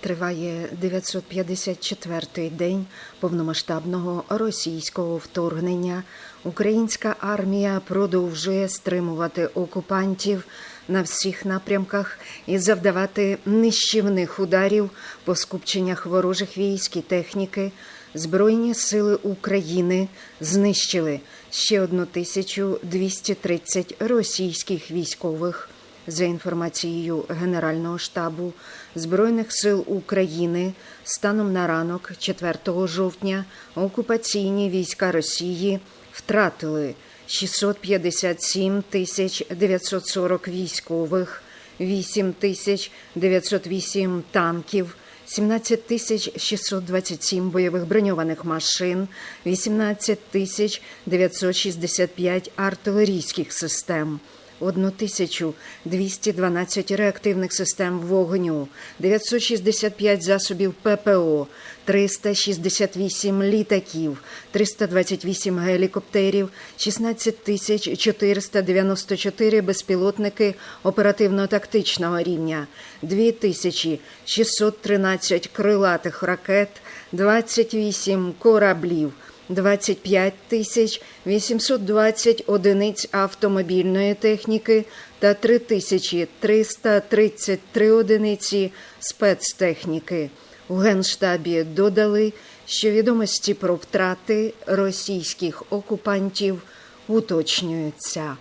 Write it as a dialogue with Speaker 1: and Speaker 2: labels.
Speaker 1: Триває 954-й день повномасштабного російського вторгнення. Українська армія продовжує стримувати окупантів на всіх напрямках і завдавати нищівних ударів по скупченнях ворожих військ і техніки. Збройні сили України знищили ще 1230 російських військових. За інформацією Генерального штабу Збройних сил України, станом на ранок 4 жовтня окупаційні війська Росії втратили 657 тисяч 940 військових, 8 тисяч 908 танків, 17 тисяч 627 бойових броньованих машин, 18 тисяч 965 артилерійських систем. 1212 реактивних систем вогню, 965 засобів ППО, 368 літаків, 328 гелікоптерів, 16 тисяч 494 безпілотники оперативно-тактичного рівня, 2613 крилатих ракет, 28 кораблів, 25 тисяч 820 одиниць автомобільної техніки та 3333 одиниці спецтехніки. У Генштабі додали, що відомості про втрати російських окупантів уточнюються.